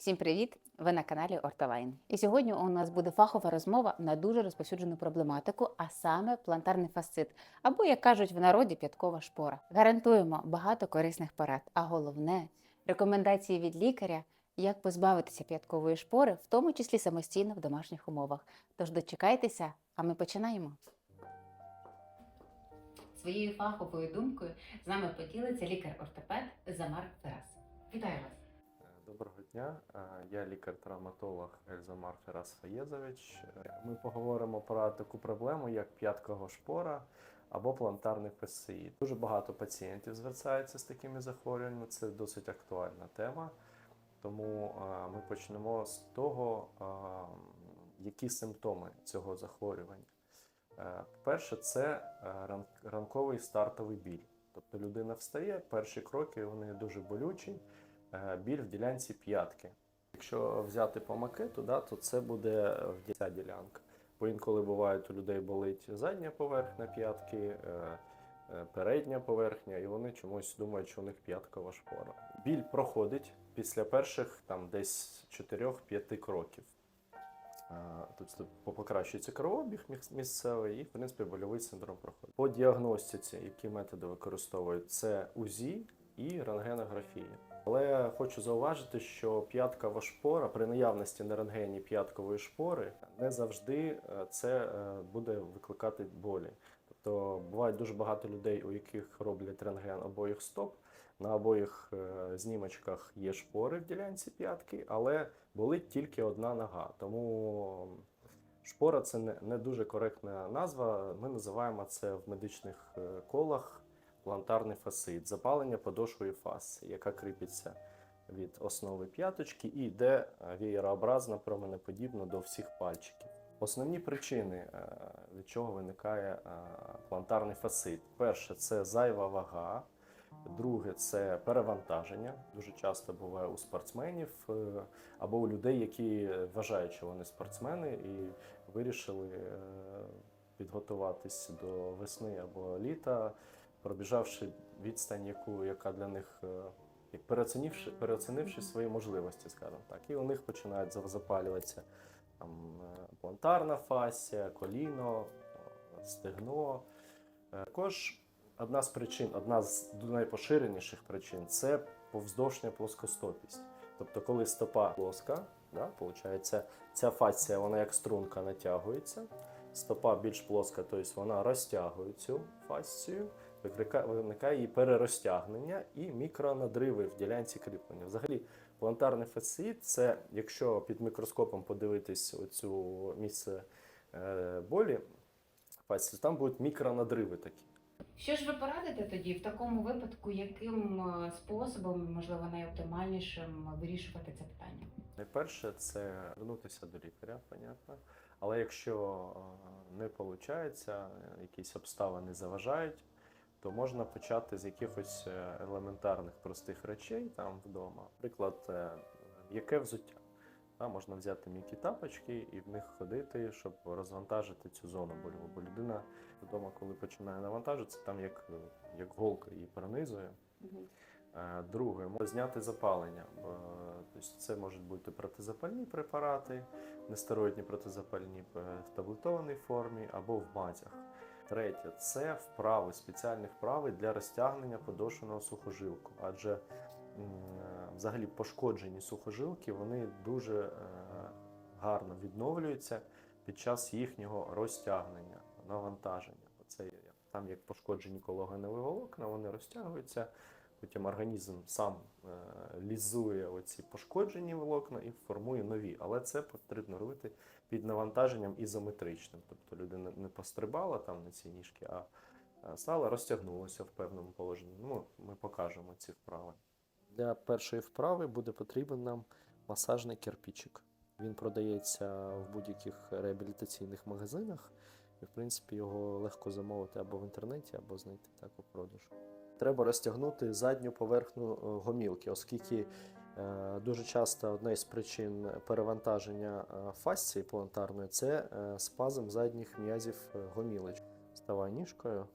Всім привіт! Ви на каналі Ортолайн. І сьогодні у нас буде фахова розмова на дуже розповсюджену проблематику, а саме плантарний фасцит, або, як кажуть в народі, п'яткова шпора. Гарантуємо багато корисних порад, а головне рекомендації від лікаря, як позбавитися п'яткової шпори, в тому числі самостійно в домашніх умовах. Тож дочекайтеся, а ми починаємо. Своєю фаховою думкою з нами поділиться лікар-ортопед Замар Ферас. Вітаю вас! Доброго дня, Е, я лікар-травматолог Ельзамар Ферас Фаєзович. Е, Ми поговоримо про таку проблему, як п'яткова шпора або плантарний фасциїт. Дуже багато пацієнтів звертаються з такими захворюваннями. Це досить актуальна тема. Тому е, ми почнемо з того, які симптоми цього захворювання. Перше, це ранковий стартовий біль. Тобто людина встає, перші кроки вони дуже болючі біль в ділянці п'ятки. Якщо взяти по макету, да, то це буде ця ділянка. Бо інколи буває, у людей болить задня поверхня п'ятки, е, е, передня поверхня, і вони чомусь думають, що у них п'яткова шпора. Біль проходить після перших там десь 4-5 кроків. Е, Тобто покращується кровообіг місцевий і, в принципі, больовий синдром проходить. По діагностиці, які методи використовують, це УЗІ і рентгенографія. Але хочу зауважити, що п'яткова шпора при наявності на рентгені п'яткової шпори не завжди е, це е, буде викликати болі. Тобто буває дуже багато людей, у яких роблять рентген обоїх стоп. На обоїх е, знімочках є шпори в ділянці п'ятки, але болить тільки одна нога. Тому шпора це не, дуже коректна назва. Ми називаємо це в медичних колах плантарний фасцит, запалення подошвої фасци, яка кріпиться від основи п'яточки і йде е, вієрообразно променеподібно до всіх пальчиків. Основні причини, е, від чого виникає е, плантарний фасцит. Перше це зайва вага. Друге це перевантаження. Дуже часто буває у спортсменів е, або у людей, які вважають, що вони спортсмени і вирішили е, підготуватись до весни або літа, пробіжавши відстань, яку, яка для них, е, переоцінивши, переоцінивши свої можливості, скажімо так. І у них починають запалюватися там, е, плантарна фасція, коліно, е, стегно. Також одна з причин, одна з найпоширеніших причин це повздовжня плоскостопість. Тобто, коли стопа плоска, да, получається, ця фасція вона як струнка натягується, стопа більш плоска, тобто вона розтягує цю виклика- виникає її перерозтягнення і мікронадриви в ділянці кріплення. Взагалі, плантарний фасцит – це, якщо під мікроскопом подивитись оцю місце е, болі, там будуть мікронадриви такі. Що ж ви порадите тоді в такому випадку, яким е, способом, можливо, найоптимальнішим вирішувати це питання? Найперше це звернутися до лікаря, понятно. Але якщо е, не виходить, якісь обставини заважають, то можна почати з якихось е, елементарних простих речей там вдома. Наприклад, е, м'яке взуття. Та, можна взяти м'які тапочки і в них ходити, щоб розвантажити цю зону больову. Бо людина вдома, коли починає навантажитися, там як, як голка її пронизує. Е, Друге, можна зняти запалення. Тобто це можуть бути протизапальні препарати, нестероїдні протизапальні в таблетованій формі або в мазях. Третє це вправи, спеціальні вправи для розтягнення подошвеного сухожилку. Адже е, взагалі пошкоджені сухожилки вони дуже е, гарно відновлюються під час їхнього розтягнення, навантаження. Це там як пошкоджені кологенові волокна, вони розтягуються. Потім організм сам е, лізує оці пошкоджені волокна і формує нові. Але це потрібно робити під навантаженням ізометричним. Тобто людина не пострибала там на ці ніжки, а е, стала розтягнулася в певному положенні. Ну, ми покажемо ці вправи. Для першої вправи буде потрібен нам масажний кирпичик. Він продається в будь-яких реабілітаційних магазинах. І, в принципі, його легко замовити або в інтернеті, або знайти так у продажу треба розтягнути задню поверхню е, гомілки, оскільки е, дуже часто одна із причин перевантаження е, фасції плантарної це спазм задніх м'язів гомілочки. Ставай ніжкою.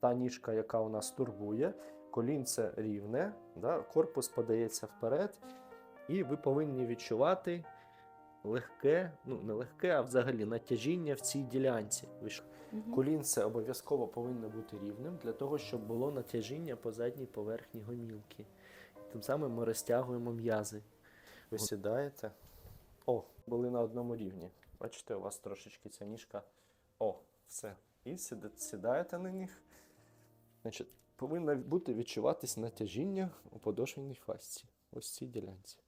Та ніжка, яка у нас турбує, колінце рівне, да, корпус подається вперед, І ви повинні відчувати легке, ну не легке, а взагалі натяжіння в цій ділянці. Колінце обов'язково повинно бути рівним для того, щоб було натяжіння по задній поверхні гомілки. Тим самим ми розтягуємо м'язи. Ви сідаєте. О, були на одному рівні. Бачите, у вас трошечки ця ніжка. О, все. І сіда- сідаєте на них. Значить, повинно бути відчуватись натяжіння у подошвеній фасці. Ось цій ділянці.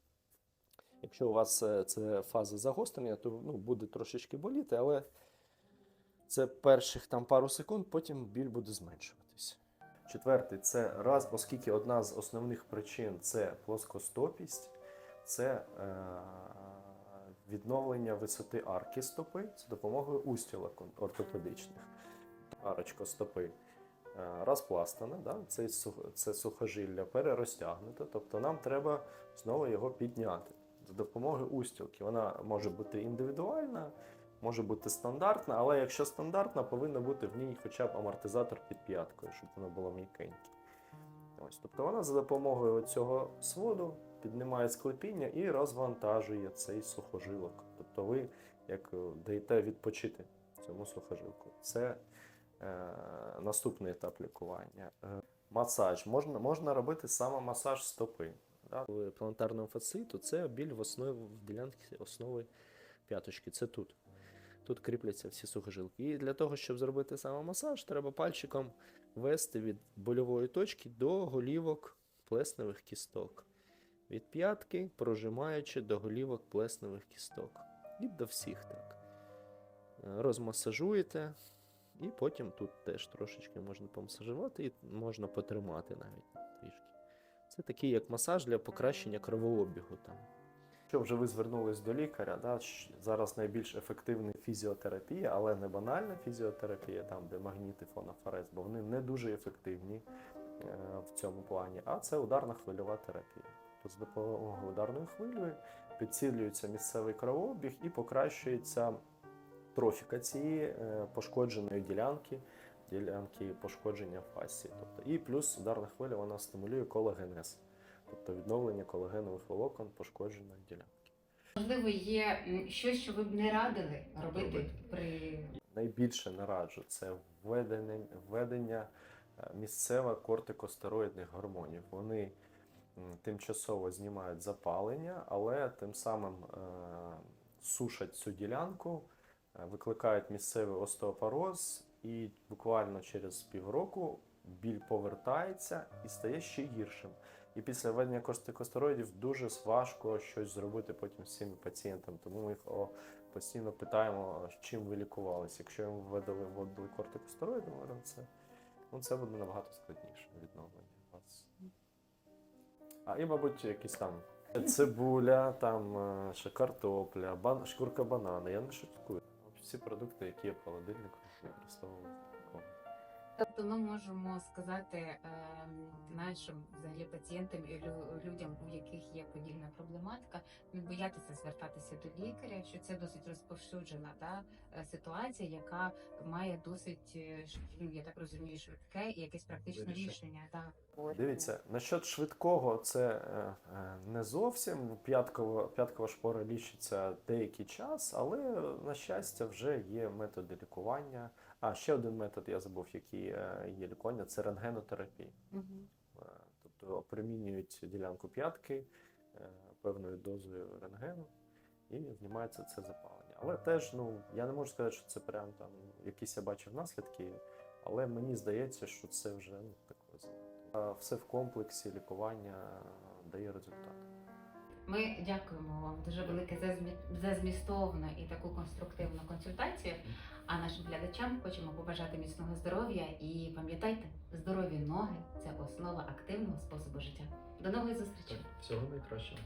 Якщо у вас е, це фаза загострення, то ну, буде трошечки боліти, але це перших там пару секунд, потім біль буде зменшуватись. Четвертий це раз, оскільки одна з основних причин це плоскостопість, це е, відновлення висоти арки стопи з допомогою устілок ортопедичних. Арочка стопи е, розпластана, да? це, це сухожилля перерозтягнуте, тобто нам треба знову його підняти за допомогою устілки. Вона може бути індивідуальна, може бути стандартна, але якщо стандартна, повинна бути в ній хоча б амортизатор під п'яткою, щоб воно було м'якеньке. Ось, тобто вона за допомогою цього своду піднімає склепіння і розвантажує цей сухожилок. Тобто ви як е, даєте відпочити цьому сухожилку. Це е, наступний етап лікування. Е, масаж. Можна, можна робити саме масаж стопи. Да? В планетарному фасциту це біль в основі в ділянці основи п'яточки. Це тут. Тут кріпляться всі сухожилки. І для того, щоб зробити самомасаж, треба пальчиком вести від больової точки до голівок плесневих кісток. Від п'ятки прожимаючи до голівок плесневих кісток. І до всіх так. Розмасажуєте, і потім тут теж трошечки можна помасажувати і можна потримати навіть трішки. Це такий як масаж для покращення кровообігу там. Якщо вже ви звернулись до лікаря, да, зараз найбільш ефективна фізіотерапія, але не банальна фізіотерапія, там, де магніт і фонофорез, бо вони не дуже ефективні е, в цьому плані. А це ударна хвильова терапія. То з допомогою ударної хвилі підсилюється місцевий кровообіг і покращується трофіка цієї е, пошкодженої ділянки, ділянки пошкодження фасції. Тобто, і плюс ударна хвиля вона стимулює колагенез, тобто відновлення колагенових волокон пошкодженої ділянки. Можливо, є щось, що ви б не радили робити Робити. при найбільше не раджу це введення, введення е, місцево кортикостероїдних гормонів. Вони тимчасово знімають запалення, але тим самим е, сушать цю ділянку, е, викликають місцевий остеопороз, і буквально через півроку біль повертається і стає ще гіршим. І після введення кортикостероїдів дуже важко щось зробити потім з цими пацієнтами. Тому ми їх постійно питаємо, чим ви лікувалися. Якщо їм введали вводили кортикостероїди, це, ну, це буде набагато складніше відновлення вас. А і, мабуть, якісь там цибуля, там е, ще картопля, бан, шкурка банана. Я не шуткую. Всі продукти, які є в холодильнику, використовували. Тобто ми можемо сказати ем, нашим взагалі пацієнтам і лю- людям, у яких є подібна проблематика, не боятися звертатися до лікаря, що це досить розповсюджена та е, ситуація, яка має досить е, ну, я так розумію, швидке і якесь практичне рішення. Так. Дивіться, насчет швидкого, це е, е, не зовсім. П'яткова, п'яткова шпора лічиться деякий час, але на щастя вже є методи лікування. А ще один метод я забув, який е, є лікування, це рентгенотерапія. Е, Тобто опромінюють ділянку п'ятки е, певною дозою рентгену і знімається це запалення. Але теж, ну я не можу сказати, що це прям там якісь я бачив наслідки, але мені здається, що це вже ну, таке Все в комплексі лікування дає результат. Ми дякуємо вам дуже велике за змі- за змістовну і таку конструктивну консультацію. А нашим глядачам хочемо побажати міцного здоров'я і пам'ятайте, здорові ноги це основа активного способу життя. До нової зустрічі! Всього найкращого.